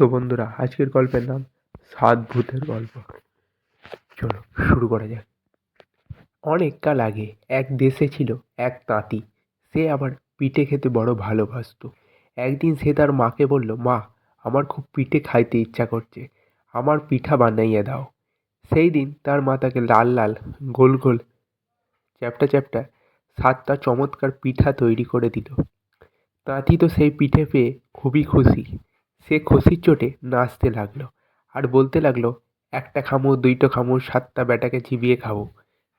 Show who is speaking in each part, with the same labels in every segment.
Speaker 1: তো বন্ধুরা, আজকের গল্পের নাম সাত ভূতের গল্প। চলো শুরু করা যাক। অনেক কাল আগে এক দেশে ছিল এক তাঁতি। সে আবার পিঠে খেতে বড় ভালোবাসতো। একদিন সে তার মাকে বলল, মা, আমার খুব পিঠে খাইতে ইচ্ছা করছে। আমার পিঠা বানাইয়ে দাও। সেই দিন তার মা তাকে লাল লাল, গোল গোল, চ্যাপটা চ্যাপটা, সাতটা চমৎকার পিঠা তৈরি করে দিল। তাঁতি তো সেই পিঠে পেয়ে খুবই খুশি। সে খুশির চোটে নাচতে লাগল আর বলতে লাগল, একটা খামো, দুইটো খামো, সাতটা বেটাকে চিবিয়ে খাব।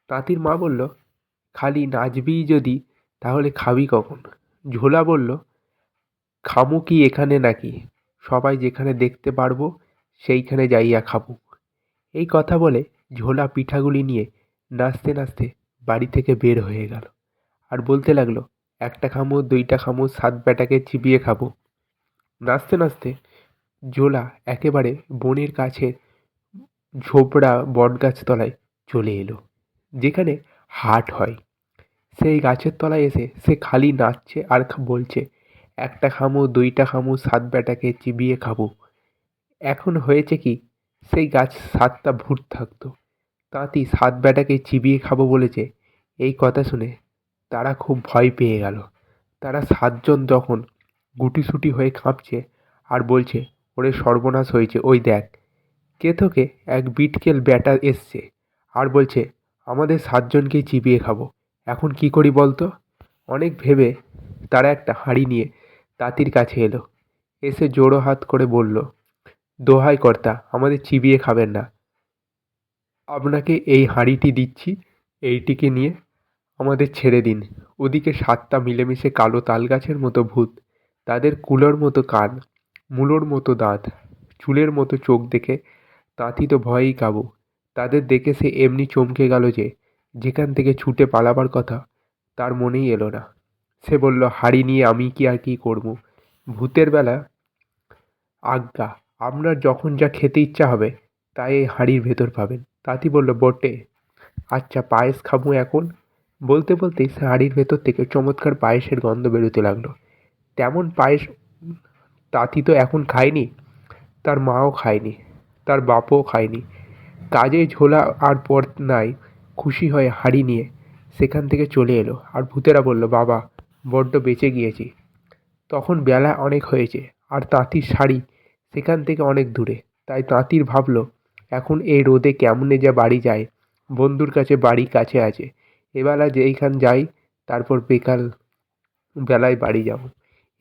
Speaker 1: তাঁতির মা বলল, খালি নাচবিই যদি, তাহলে খাবি কখন? ঝোলা বলল, খামু কি এখানে নাকি? সবাই যেখানে দেখতে পারব, সেইখানে যাইয়া খাব। এই কথা বলে ঝোলা পিঠাগুলি নিয়ে নাচতে নাচতে বাড়ি থেকে বের হয়ে গেল আর বলতে লাগল, একটা খামো, দুইটা খামো, সাত বেটাকে চিবিয়ে খাব। নাচতে নাচতে জোলা একেবারে বনের কাছে ঝোপড়া বটগাছ তলায় চলে এলো, যেখানে হাট হয়। সেই গাছের তলায় এসে সে খালি নাচছে আর বলছে, একটা খামো, দুইটা খামো, সাত বেটাকে চিবিয়ে খাব। এখন হয়েছে কি, সেই গাছ সাতটা ভূত থাকতো। তাঁতি সাত বেটাকে চিবিয়ে খাব বলেছে, এই কথা শুনে তারা খুব ভয় পেয়ে গেল। তারা সাতজন যখন গুটিসুটি হয়ে কাঁপছে আর বলছে, ওরে সর্বনাশ হয়েছে, ওই দেখ। কে তোকে এক বিটকেল ব্যাটা এসছে? আর বলছে, আমাদের সাতজনকেই চিবিয়ে খাব। এখন কি করি বলতো? অনেক ভেবে তারা একটা হাঁড়ি নিয়ে তাঁতির কাছে এলো। এসে জোড়ো হাত করে বলল, দোহাই কর্তা, আমাদের চিবিয়ে খাবেন না। আপনাকে এই হাঁড়িটি দিচ্ছি, এইটিকে নিয়ে আমাদের ছেড়ে দিন। ওদিকে সাতটা মিলেমিশে কালো তাল গাছের মতো ভূত তাদের কুলোর মতো কান, মূলোর মতো দাঁত, চুলের মতো চোখ দেখে তাঁতি তো ভয়েই কাবু। তাদের দেখে সে এমনি চমকে গেল যে, যেখান থেকে ছুটে পালাবার কথা, তার মনেই এলো না। সে বলল, হাড়ি নিয়ে আমি কি আর কি করব? ভূতের বেলা আজ্ঞা, আপনার যখন যা খেতে ইচ্ছা হবে, তাই এই হাঁড়ির ভেতর পাবেন। তাঁতি বলল, বটে আচ্ছা পায়েস খাব এখন? বলতে বলতেই সে হাঁড়ির ভেতর থেকে চমৎকার পায়েসের গন্ধ বেরোতে লাগল। তেমন পায়েস তাঁতি তো এখন খায়নি, তার মাও খায়নি, তার বাপও খায়নি। কাজে ঝোলা আর পর নাই, খুশি হয়ে হাঁড়ি নিয়ে সেখান থেকে চলে এলো। আর ভূতেরা বলল, বাবা, বড্ড বেঁচে গিয়েছি। তখন বেলা অনেক হয়েছে, আর তাঁতির শাড়ি সেখান থেকে অনেক দূরে। তাই তাঁতির ভাবলো, এখন এই রোদে কেমনে যা বাড়ি যায়, বন্ধুর কাছে বাড়ি কাছে আছে। এবেলা যেইখান যাই, তারপর বেকাল বেলায় বাড়ি যাব।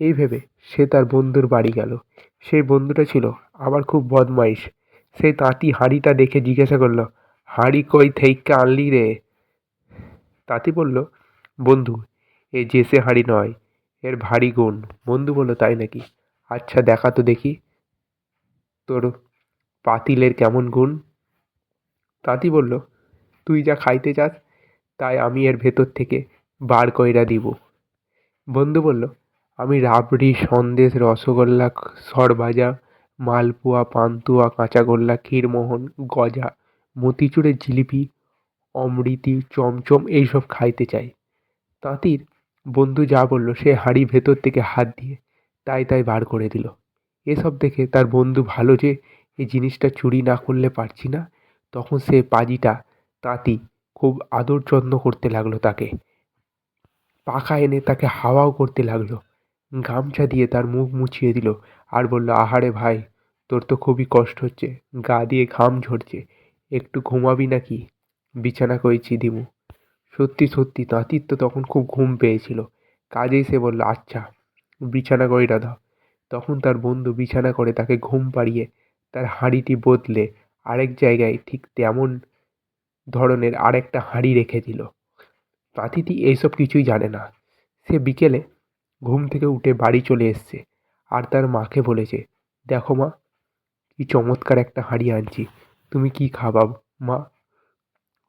Speaker 1: এই ভেবে সে তার বন্ধুর বাড়ি গেল। সেই বন্ধুটা ছিল আবার খুব বদমাইশ। সেই তাঁতি হাঁড়িটা দেখে জিজ্ঞাসা করল, হাঁড়ি কই থেইক্কা আনলি রে? তাঁতি বলল, বন্ধু, এ জেসে হাঁড়ি নয়, এর ভারী গুণ। বন্ধু বলল, তাই নাকি? আচ্ছা দেখা তো দেখি। তোর পাতিলের কেমন গুণ? তাঁতি বলল, তুই যা খাইতে চাস, তাই আমি এর ভেতর থেকে বার কইরা দিব। বন্ধু বলল আমি রাবড়ি, সন্দেশ, রসগোল্লা, সরভাজা, মালপোয়া, পান্তুয়া, কাঁচাগোল্লা, ক্ষীরমোহন, গজা, মতিচুরের জিলিপি, অমৃতি, চমচম এইসব খাইতে চাই। তাঁতির বন্ধু যা বলল, সে হাঁড়ি ভেতর থেকে হাত দিয়ে তাই তাই বার করে দিল। এসব দেখে তার বন্ধু ভালো যে এই জিনিসটা চুরি না করলে পারছি না, তখন সে পাজিটা তাঁতি খুব আদর যত্ন করতে লাগল তাকে। পাখা এনে তাকে হাওয়াও করতে লাগল। গামছা দিয়ে তার মুখ মুছিয়ে দিল আর বলল, আহারে ভাই, তোর তো খুবই কষ্ট হচ্ছে। গা দিয়ে ঘাম ঝরছে। একটু ঘুমাবি নাকি? বিছানা করেছি দিমু। সত্যি সত্যি তাঁতির তো তখন খুব ঘুম পেয়েছিল। কাজেই সে বলল আচ্ছা বিছানা কইরা দাও। তখন তার বন্ধু বিছানা করে তাকে ঘুম পাড়িয়ে তার হাঁড়িটি বদলে আরেক জায়গায় ঠিক তেমন ধরনের আরেকটা হাঁড়ি রেখে দিল। তাঁতিটি এইসব কিছুই জানে না। সে বিকেলে ঘুম থেকে উঠে বাড়ি চলে এসছে। আর তার মাকে বলেছে, দেখো মা, কি চমৎকার একটা হাঁড়ি আনছি। তুমি কি খাবা মা?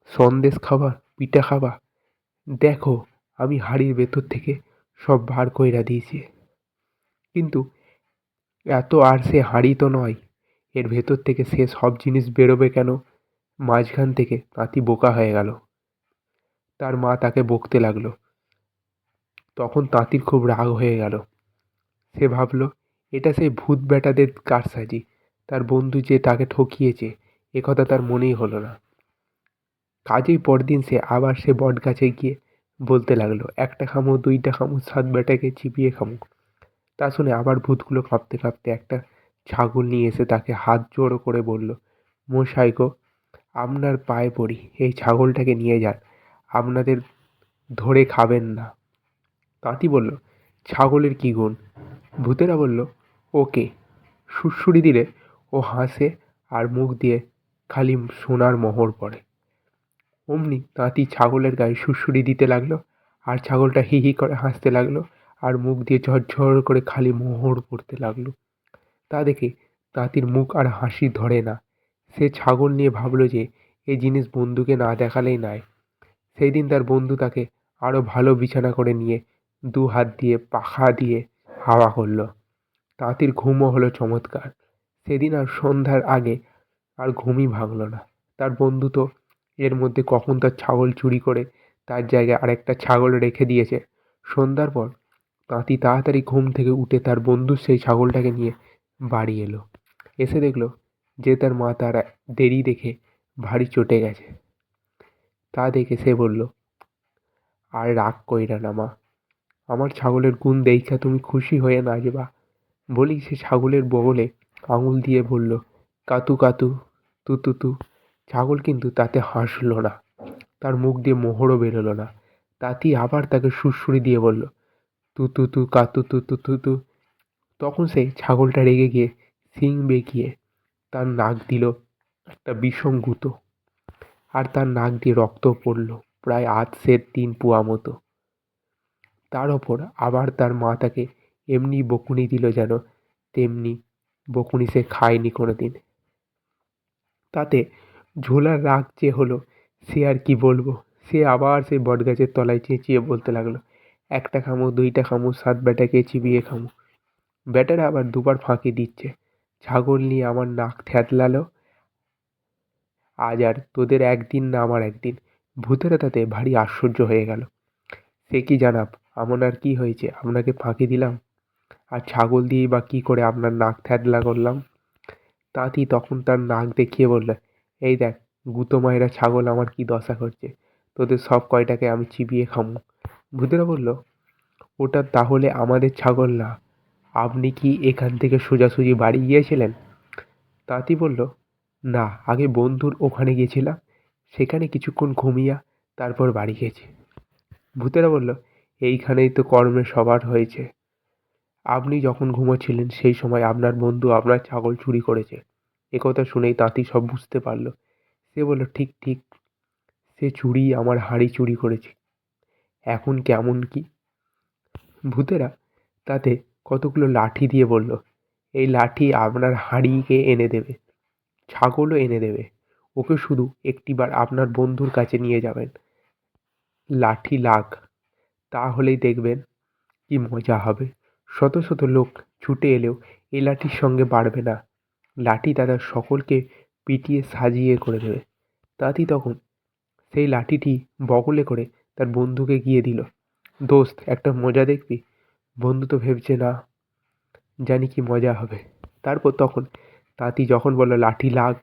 Speaker 1: সন্দেশ খাবা, পিঠা খাবা? দেখো, আমি হাঁড়ির ভেতর থেকে সব বার কইরা দিয়েছি। কিন্তু এত আর সে হাঁড়ি তো নয়। এর ভেতর থেকে সে সব জিনিস বেরোবে কেন? মাঝখান থেকে তাঁতি বোকা হয়ে গেল। তার মা তাকে বকতে লাগল। তখন তাঁতির খুব রাগ হয়ে গেল। সে ভাবলো, এটা সেই ভূত বেটাদের কারসাজি তার বন্ধু যে তাকে ঠকিয়েছে, এ কথা তার মনেই হলো না। কাজেই পরদিন সে আবার সে বট গাছে গিয়ে বলতে লাগল, একটা খামো, দুইটা খামো, সাত বেটাকে চিবিয়ে খামো। তা শুনে আবার ভূতগুলো কাঁপতে কাঁপতে একটা ছাগল নিয়ে এসে তাকে হাত জোড়ো করে বলল, মশাই গো, আপনার পায়ে পড়ি, এই ছাগলটাকে নিয়ে যান। আপনাদের ধরে খাবেন না। তাঁতি বলল, ছাগলের কী গুণ? ভূতেরা বলল, ওকে, সুড়সুড়ি দিলে ও হাসে আর মুখ দিয়ে খালি সোনার মোহর পড়ে। অমনি তাঁতি ছাগলের গায়ে সুড়সুড়ি দিতে লাগল আর ছাগলটা হি হি করে হাসতে লাগল আর মুখ দিয়ে ঝরঝর করে খালি মোহর পড়তে লাগল। তা দেখে তাঁতির মুখ আর হাসি ধরে না। সে ছাগল নিয়ে ভাবলো যে এই জিনিস বন্ধুকে না দেখালেই নয় সেই দিন তার বন্ধু তাকে আরও ভালো বিছানা করে নিয়ে দু হাত দিয়ে, পাখা দিয়ে হাওয়া করল। তাঁতির ঘুমও হলো চমৎকার। সেদিন আর সন্ধ্যার আগে আর ঘুমই ভাঙল না। তার বন্ধু তো এর মধ্যে কখন তার ছাগল চুরি করে তার জায়গায় আরেকটা ছাগল রেখে দিয়েছে। সন্ধ্যার পর তাঁতি তাড়াতাড়ি ঘুম থেকে উঠে তার বন্ধুর সেই ছাগলটাকে নিয়ে বাড়ি এলো। এসে দেখল যে তার মা তার দেরি দেখে ভারী চটে গেছে। তা দেখে সে বলল, আর রাগ কইরা না মা আমার ছাগলের গুণ দেইখা তুমি খুশি হয়ে নাচবা। বলেই সে ছাগলের বগলে আঙুল দিয়ে বলল, কাতু কাতু, তু তু তু। ছাগল কিন্তু তাতে হাসলো না। তার মুখ দিয়ে মোহরও বেরোলো না। তাতি আবার তাকে সুরসুরি দিয়ে বলল, তু তু তু, কাতু, তু তু তু তু। তখন সেই ছাগলটা রেগে গিয়ে শিং বেঁকিয়ে তার নাক দিল একটা বিষম গুঁতো। আর তার নাক দিয়ে রক্ত পড়ল, প্রায় আধ সের তিন পুয়া মতো। তার ওপর আবার তার মা তাকে এমনি বকুনি দিল যেন, তেমনি বকুনি সে খায়নি কোনো দিন তাতে ঝোলার রাগ যে হলো, সে আর কি বলব? সে আবার সেই বটগাছের তলায় চেঁচিয়ে বলতে লাগল, একটা খামো, দুইটা খামো, সাত বেটাকে চিবিয়ে খামো। বেটারা আবার দুবার ফাঁকি দিচ্ছে। ছাগল নিয়ে আমার নাক থ্যাতলালো। আজ আর তোদের একদিন না আমার একদিন। ভূতেরা তাতে ভারী আশ্চর্য হয়ে গেল। সে কি জানাব? আর কি হয়েছে? আপনাকে ফাঁকি দিলাম? আর ছাগল দিয়েই বা কী করে আপনার নাক থ্যাতলা করলাম? তাঁতি তখন তার নাক দেখিয়ে বললে, এই দেখ, গুতো মায়েরা ছাগল আমার কি দশা করছে? তোদের সব কয়টাকে আমি চিবিয়ে খামো? ভূতেরা বলল, ওটা তাহলে আমাদের ছাগল না। আপনি কি এখান থেকে সোজাসুজি বাড়ি গিয়েছিলেন? তাঁতি বলল, না, আগে বন্ধুর ওখানে গিয়েছিলাম। সেখানে কিছুক্ষণ ঘুমিয়া তারপর বাড়ি গেছি। ভূতেরা বলল এইখানেই তো কর্মের সবার হয়েছে। আপনি যখন ঘুমোচ্ছিলেন, সেই সময় আপনার বন্ধু আপনার ছাগল চুরি করেছে। একথা শুনেই তাঁতি সব বুঝতে পারল। সে বলল, ঠিক ঠিক, সে চুরি, আমার হাঁড়ি চুরি করেছে। এখন কেমন কি? ভূতেরা তাতে কতগুলো লাঠি দিয়ে বলল, এই লাঠি আপনার হাঁড়িকে এনে দেবে, ছাগলও এনে দেবে। ওকে শুধু একটিবার আপনার বন্ধুর কাছে নিয়ে যাবেন। লাঠি লাগ। তাহলেই দেখবেন কি মজা হবে। শত শত লোক ছুটে এলেও এ লাঠির সঙ্গে পারবে না। লাঠি তাদের সকলকে পিটিয়ে সাজিয়ে করে দেবে। তাঁতি তখন সেই লাঠিটি বগলে করে তার বন্ধুকে গিয়ে দিল। দোস্ত, একটা মজা দেখবি? বন্ধু তো ভেবছে না জানি কি মজা হবে। তারপর তখন তাঁতি যখন বলল, লাঠি লাগ।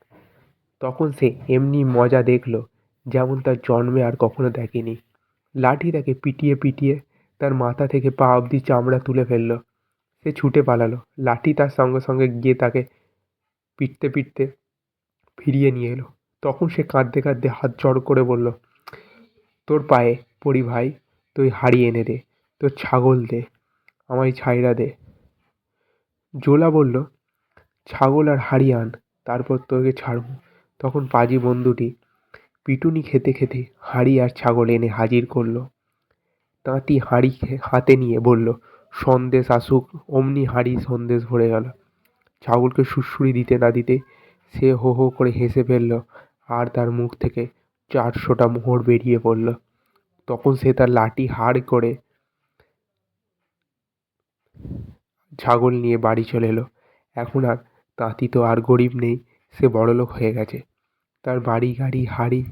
Speaker 1: তখন সে এমনি মজা দেখল, যেমন তার জন্মে আর কখনো দেখেনি। লাঠি তাকে পিটিয়ে পিটিয়ে তার মাথা থেকে পা অবধি চামড়া তুলে ফেলল। সে ছুটে পালালো। লাঠি তার সঙ্গে সঙ্গে গিয়ে তাকে পিটতে পিটতে ফিরিয়ে নিয়ে এলো। তখন সে কাঁদতে কাঁদতে হাত জড় করে বলল, তোর পায়ে পড়ি ভাই, তুই হাড়ি এনে দে, তোর ছাগল দে, আমায় ছাইরা দে। জোলা বলল, ছাগল আর হাড়ি আন, তারপর তোকে ছাড়বো। তখন পাজি বন্ধুটি পিটুনি খেতে খেতে হাঁড়ি আর ছাগল এনে হাজির করল। তাঁতি হাঁড়ি হাতে নিয়ে বলল, সন্দেশ আসুক। অমনি হাঁড়ি সন্দেশ ভরে গেল। ছাগলকে সুড়সুড়ি দিতে না দিতে সে হো হো করে হেসে ফেলল আর তার মুখ থেকে চারশোটা মোহর বেরিয়ে পড়ল। তখন সে তার লাঠি হাড় করে ছাগল নিয়ে বাড়ি চলে এলো। এখন আর তাঁতি তো আর গরিব নেই, সে বড়লোক হয়ে গেছে। তার বাড়ি গাড়ি, হাড়ি,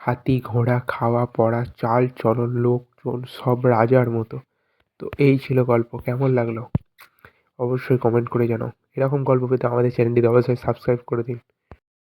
Speaker 1: হাতি, ঘোড়া, খাওয়া পরা চাল, চলন, লোকজন, সব রাজার মতো। তো এই ছিল গল্প। কেমন লাগল? অবশ্যই কমেন্ট করে জানাও। এরকম গল্প পেতে আমাদের চ্যানেলটি অবশ্যই সাবস্ক্রাইব করে দিন।